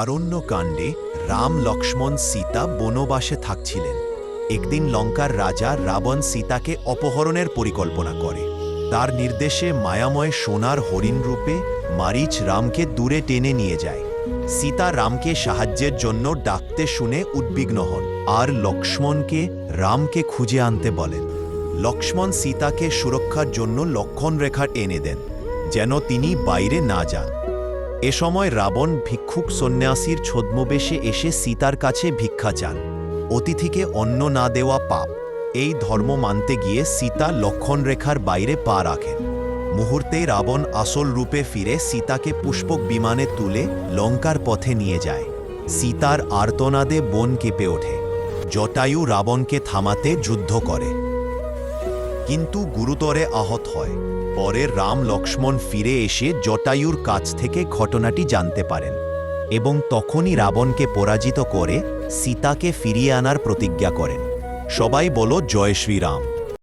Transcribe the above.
আরণ্যকাণ্ডে রাম লক্ষ্মণ সীতা বনবাসে থাকছিলেন। একদিন লঙ্কার রাজা রাবণ সীতাকে অপহরণের পরিকল্পনা করে। তার নির্দেশে মায়াময় সোনার হরিণ রূপে মারিচ রামকে দূরে টেনে নিয়ে যায়। সীতা রামকে সাহায্যের জন্য ডাকতে শুনে উদ্বিগ্ন হন আর লক্ষ্মণকে, রামকে খুঁজে আনতে বলেন। লক্ষ্মণ সীতাকে সুরক্ষার জন্য লক্ষণ রেখা এনে দেন, যেন তিনি বাইরে না যান। এ সময় রাবণ ভিক্ষুক সন্ন্যাসীর ছদ্মবেশে এসে সীতার কাছে ভিক্ষা চান। অতিথিকে অন্ন না দেওয়া পাপ। এই ধর্ম মানতে গিয়ে সীতা লক্ষণ রেখার বাইরে পা রাখেন। মুহূর্তে রাবণ আসল রূপে ফিরে সীতাকে পুষ্পক বিমানে তুলে লঙ্কার পথে নিয়ে যায়। সীতার আর্তনাদে বন কেঁপে ওঠে। জটায়ু রাবণকে থামাতে যুদ্ধ করে। কিন্তু গুরুতরে আহত হয়। পরে রাম লক্ষ্মণ ফিরে এসে জটায়ুর কাছ থেকে ঘটনাটি জানতে পারেন এবং তখনই রাবণকে পরাজিত করে সীতাকে ফিরিয়ে আনার প্রতিজ্ঞা করেন। সবাই বলো, জয় শ্রীরাম।